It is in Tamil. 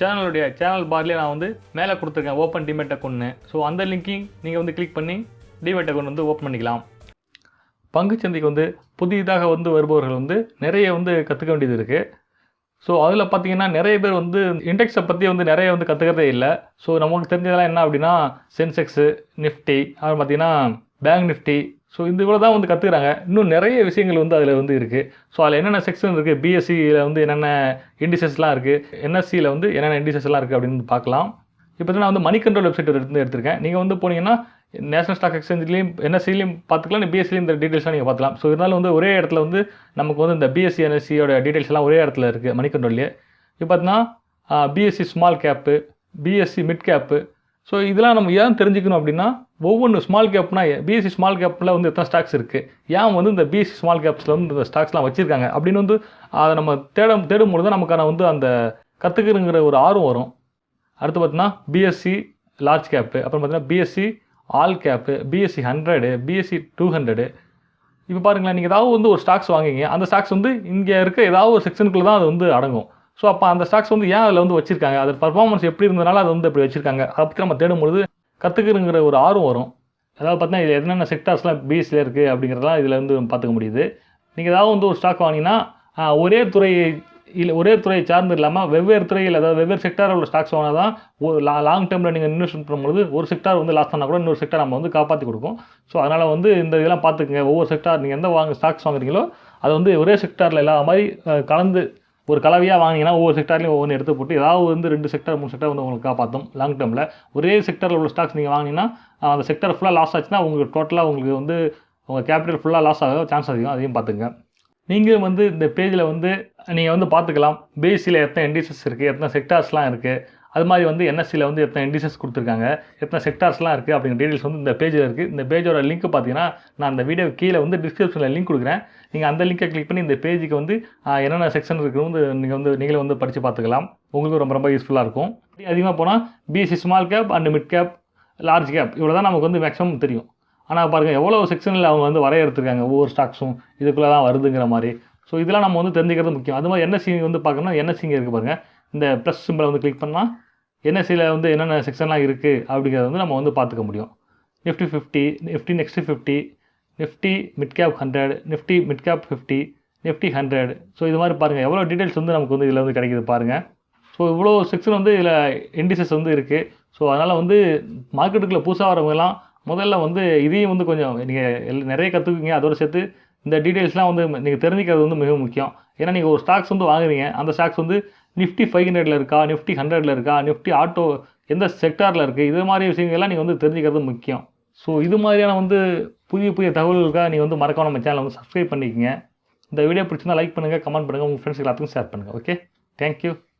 சேனலுடைய சேனல் பார்லேயே நான் வந்து மேலே கொடுத்துருக்கேன் ஓப்பன் டிமேட் அக்கௌண்ட்னு ஸோ அந்த லிங்க்கையும் நீங்கள் வந்து கிளிக் பண்ணி டிமேட் அக்கௌண்ட் வந்து ஓப்பன் பண்ணிக்கலாம். பங்குச்சந்தைக்கு வந்து புதிதாக வந்து வருபவர்கள் வந்து நிறைய வந்து கற்றுக்க வேண்டியது இருக்குது ஸோ அதில் பார்த்தீங்கன்னா நிறைய பேர் வந்து இண்டெக்ஸை பற்றி வந்து நிறைய வந்து கற்றுக்கிறதே இல்லை. ஸோ நமக்கு தெரிஞ்சதெல்லாம் என்ன அப்படின்னா சென்செக்ஸு நிஃப்டி அப்புறம் பார்த்தீங்கன்னா பேங்க் நிஃப்டி ஸோ இந்த இவ்வளோ தான் வந்து கற்றுக்குறாங்க இன்னும் நிறைய விஷயங்கள் வந்து அதில் வந்து இருக்குது ஸோ அதில் என்னென்ன செக்ஷன் இருக்குது பிஎஸ்சியில் வந்து என்னென்ன இண்டிசஸ்லாம் இருக்குது என்எஸ்சியில் வந்து என்னென்ன இண்டிசஸ்லாம் இருக்குது அப்படின்னு பார்க்கலாம். இப்போ நான் வந்து மணி கண்ட்ரோல் வெப்சைட் இருந்து எடுத்திருக்கேன். நீங்கள் வந்து போனீங்கன்னா நேஷனல் ஸ்டாக் எக்ஸ்சேஞ்சிலையும் என்எஸ்சிலையும் பார்த்துக்கலாம். பிஎஸ்சிலையும் இந்த டீட்டெயில்ஸ்லாம் நீங்கள் பார்த்துக்கலாம். ஸோ இருந்தாலும் வந்து ஒரே இடத்துல வந்து நமக்கு வந்து இந்த பிஎஸ்சி என்எஸ்சியோட டீட்டெயில்ஸ் எல்லாம் ஒரே இடத்துல இருக்குது மணி கண்ட்ரோல்லையே இப்போ பார்த்தீங்கன்னா BSE small cap BSE mid cap so இதெல்லாம் நம்ம ஏன் தெரிஞ்சுக்கணும் அப்படின்னா ஒவ்வொன்று ஸ்மால் கேப்னா பிஎஸ்சி ஸ்மால் கேப்பில் வந்து எத்தனை ஸ்டாக்ஸ் இருக்குது ஏன் வந்து இந்த பிஎஸ்சி ஸ்மால் கேப்ஸில் வந்து இந்த ஸ்டாக்ஸ்லாம் வச்சுருக்காங்க? அப்படின்னு வந்து அதை நம்ம தேட தேடும் பொழுது நமக்கான வந்து அந்த கற்றுக்கணுங்கிற ஒரு ஆர்வம் வரும். அடுத்து பார்த்தீங்கன்னா பிஎஸ்சி லார்ஜ் கேப்பு அப்புறம் பார்த்தீங்கன்னா BSE all cap BSE hundred BSE two hundred இப்போ பாருங்களேன் நீங்கள் ஏதாவது வந்து ஒரு ஸ்டாக்ஸ் வாங்குங்க அந்த ஸ்டாக்ஸ் வந்து இங்கே இருக்க ஏதாவது ஒரு செக்ஷனுக்குள்ளே தான் அது வந்து அடங்கும். ஸோ அப்போ அந்த ஸ்டாக்ஸ் வந்து ஏன் அதில் வந்து வச்சிருக்காங்க? அது பர்ஃபார்மன்ஸ் எப்படி இருந்ததுனால அதை வந்து அப்படி வச்சிருக்காங்க? அதை பற்றி நம்ம தேடும்பொழுது கற்றுக்குறங்கிற ஒரு ஆர்வம் வரும். அதாவது பார்த்தீங்கன்னா இதில் என்னென்ன செக்டார்ஸ்லாம் பிஎஸ்சில் இருக்குது அப்படிங்கிறதெல்லாம் இதில் வந்து பார்த்துக்க முடியுது. நீங்கள் ஏதாவது வந்து ஒரு ஸ்டாக் வாங்கினீங்கன்னா ஒரே துறை இல்லை ஒரே துறையை சார்ந்து இல்லாமல் வெவ்வேறு துறையில் அதாவது வெவ்வேறு செக்டாரில் உள்ள ஸ்டாக்ஸ் வாங்கினா தான் ஒரு லா லாங் டேர்மில் நீங்கள் இன்வெஸ்ட்மெண்ட் பண்ணும்போது ஒரு செக்டார் வந்து லாஸ் ஆனால் கூட இன்னொரு செக்டார் நம்ம வந்து காப்பாற்றி கொடுக்கும். ஸோ அதனால் வந்து இந்த இதெல்லாம் பார்த்துக்குங்க. ஒவ்வொரு செக்டார் நீங்கள் எந்த வாங்க ஸ்டாக்ஸ் வாங்குறீங்களோ அது வந்து ஒரே செக்டாரில் இல்லாத மாதிரி கலந்து ஒரு கலவையாக வாங்கினீங்கன்னா ஒவ்வொரு செக்டார்லையும் ஒவ்வொரு எடுத்து போட்டு ஏதாவது வந்து ரெண்டு செக்டார் மூணு செக்டர் வந்து உங்களுக்கு காப்பாற்றும் லாங் டேர்மில் ஒரே செக்டரில் உள்ள ஸ்டாக்ஸ் நீங்கள் வாங்கினீங்கன்னா அந்த செக்டார் ஃபுல்லாக லாஸ் ஆச்சுன்னா உங்களுக்கு டோட்டலாக உங்களுக்கு வந்து உங்கள் கேபிட்டல் ஃபுல்லாக லாஸ் ஆக சான்ஸ் அதிகம். அதையும் பார்த்துங்க. நீங்களும் வந்து இந்த பேஜில் வந்து நீங்கள் வந்து பார்த்துக்கலாம். பேஸில் எத்தனை இண்டிசஸ் இருக்குது எத்தனை செக்டார்ஸ்லாம் இருக்குது அது மாதிரி வந்து என்எஸ்சியில் வந்து எத்தனை இண்டிசஸ் கொடுத்துருக்காங்க எத்தனை செக்டார்ஸ்லாம் இருக்குது அப்படிங்கிற டீடைல்ஸ் வந்து இந்த பேஜில் இருக்குது இந்த பேஜோட லிங்க் பார்த்தீங்கன்னா நான் அந்த வீடியோ கீழே வந்து டிஸ்கிரிப்ஷனில் லிங்க் கொடுக்குறேன். நீங்கள் அந்த லிங்கை கிளிக் பண்ணி இந்த பேஜுக்கு வந்து என்னென்ன செக்ஷன் இருக்குது வந்து நீங்கள் வந்து நீங்களே வந்து படித்து பார்த்துக்கலாம். உங்களுக்கு ரொம்ப ரொம்ப யூஸ்ஃபுல்லாக இருக்கும். அதிகமாக போனால் BSE small cap and mid cap large cap இவ்வளோ தான் நமக்கு வந்து மேக்ஸிமம் தெரியும். ஆனால் பாருங்கள் எவ்வளோ செக்ஷனில் அவங்க வந்து வரையறுத்துருக்காங்க ஒவ்வொரு ஸ்டாக்ஸும் இதுக்குள்ளே தான் வருதுங்கிற மாதிரி. ஸோ இதெல்லாம் நம்ம வந்து தெரிஞ்சுக்கிறது முக்கியம். அது மாதிரி என்எஸ்சி வந்து பார்க்கணும்னா என்எஸ்சிங்க இருக்குது பாருங்கள் இந்த ப்ளஸ் சிம்பிளை வந்து கிளிக் பண்ணால் என்ன சில வந்து என்னென்ன செக்ஷன்லாம் இருக்குது அப்படிங்கிறத வந்து நம்ம வந்து பார்த்துக்க முடியும். Nifty fifty Nifty next fifty Nifty mid cap hundred Nifty mid cap fifty Nifty hundred so இது மாதிரி பாருங்கள் எவ்வளோ டீட்டெயில்ஸ் வந்து நமக்கு வந்து இதில் வந்து கிடைக்குது பாருங்கள் ஸோ இவ்வளோ செக்ஷன் வந்து இதில் இண்டிசஸ் வந்து இருக்குது ஸோ அதனால் வந்து மார்க்கெட்டுக்குள்ளே புதுசாக வரவங்கலாம் முதல்ல வந்து இதையும் வந்து கொஞ்சம் நீங்கள் நிறைய கற்றுக்குங்க அதோடு சேர்த்து இந்த டீட்டெயில்ஸ்லாம் வந்து நீங்கள் தெரிஞ்சுக்கிறது வந்து மிக முக்கியம். ஏன்னா நீங்கள் ஒரு ஸ்டாக்ஸ் வந்து வாங்குறீங்க. அந்த ஸ்டாக்ஸ் வந்து நிஃப்டி ஃபைவ் ஹண்ட்ரடில் இருக்கா நிஃப்டி ஹண்ட்ரடில் இருக்கா நிஃப்டி ஆட்டோ எந்த செக்டாரில் இருக்குது இது மாதிரி விஷயங்கள்லாம் நீங்கள் வந்து தெரிஞ்சுக்கிறது முக்கியம். ஸோ இது மாதிரியான வந்து புதிய புதிய தகவல்களுக்காக நீங்கள் வந்து மறக்காம நம்ம சேனலை வந்து சப்ஸ்கிரைப் பண்ணிக்கங்க. இந்த வீடியோ பிடிச்சிருந்தால் லைக் பண்ணுங்கள் கமெண்ட் பண்ணுங்கள் உங்கள் ஃப்ரெண்ட்ஸ் எல்லாத்துக்கும் ஷேர் பண்ணுங்கள் ஓகே தேங்க்யூ